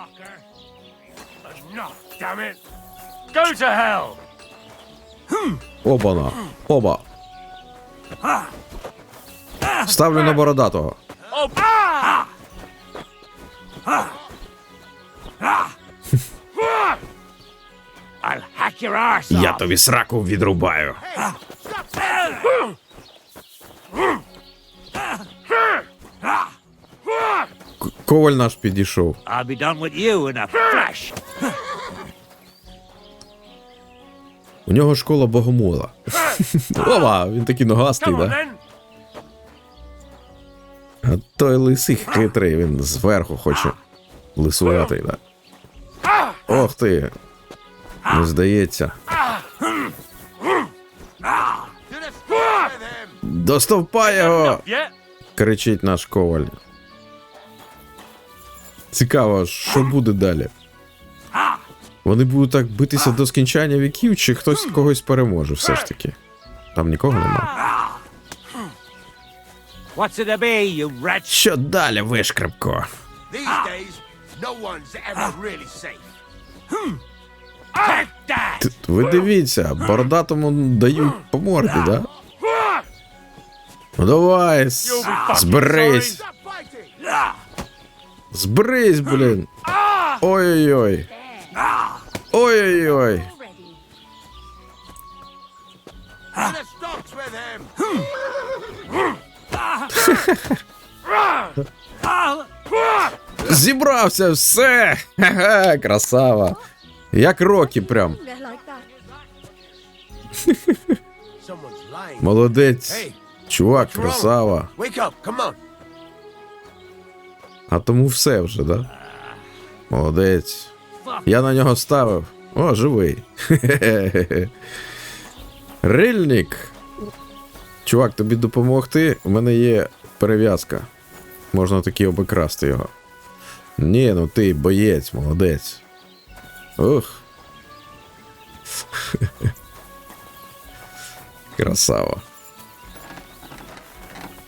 fucker. Enough, damn it. Go to hell. Обана. Оба. Ставлю на бородатого. Oh, ah! I'll hack your arse Я off. тобі сраку відрубаю. Коваль наш підійшов. I'll be done with you in a flash. У нього школа богомола. Ова, він такий ногастий, Come on да? then. А той лисий хитрий, він зверху хоче лисуватий, да. Ох ти. Не здається. До стовпа його! Yeah. кричить наш коваль. Цікаво, що буде далі? Вони будуть так битися до скінчання віків, чи хтось когось переможе все ж таки. Там нікого нема. Що далі. Т- Ви дивіться, бородатому дають по морді, да? Ну давай, зберись, Зберись, блін. Ой-ой-ой. Ой-ой-ой. Зібрався, все! Ха-ха, красава. Як роки прям. Молодець. Чувак, красава. А тому все вже, да? Молодець. Я на нього ставив. О, живий. Рильник. Чувак, тобі допомогти? У мене є перев'язка. Можна таки обікрасти його. Ні, ну ти боєць, молодець. Ух. Красава.